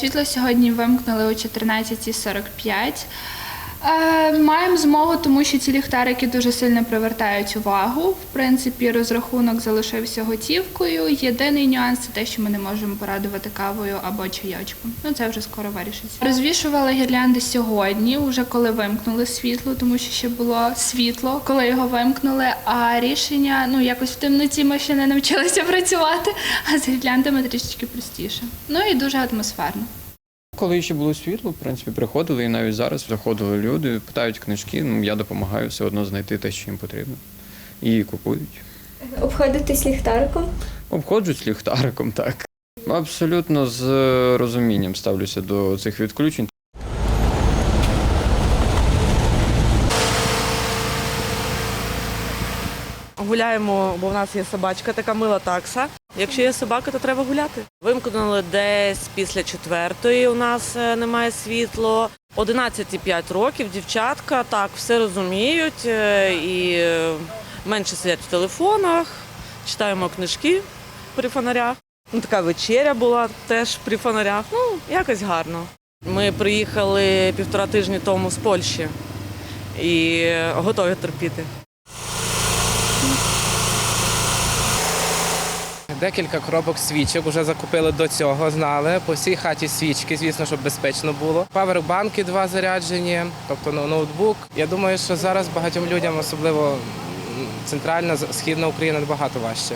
Світло сьогодні вимкнули о 14.45. Е, Маємо змогу, тому що ці ліхтарики дуже сильно привертають увагу. В принципі, розрахунок залишився готівкою. Єдиний нюанс це те, що ми не можемо порадувати кавою або чайочком. Ну це вже скоро вирішиться. Розвішували гірлянди сьогодні, вже коли вимкнули світло, тому що ще було світло, коли його вимкнули. А рішення ну якось в темноті ми ще не навчилися працювати, а з гірляндами трішечки простіше. Ну і дуже атмосферно. Коли ще було світло, в принципі, приходили і навіть зараз заходили люди, питають книжки. Ну я допомагаю все одно знайти те, що їм потрібно, і купують. Обходитись ліхтариком. Обходжусь ліхтариком, так. Абсолютно з е, розумінням ставлюся до цих відключень. Гуляємо, бо в нас є собачка, така мила такса. Якщо є собака, то треба гуляти. Вимкнули десь після четвертої. У нас е, немає світло. 11,5 років, дівчатка так все розуміють е, і е, менше сидять в телефонах, читаємо книжки при фонарях. Ну, така вечеря була теж при фонарях. Ну, якось гарно. Ми приїхали півтора тижні тому з Польщі і готові терпіти. Декілька коробок свічок вже закупили до цього, знали. По всій хаті свічки, звісно, щоб безпечно було. Павербанки два заряджені, тобто ну, ноутбук. Я думаю, що зараз багатьом людям, особливо центральна, східна Україна, набагато важче.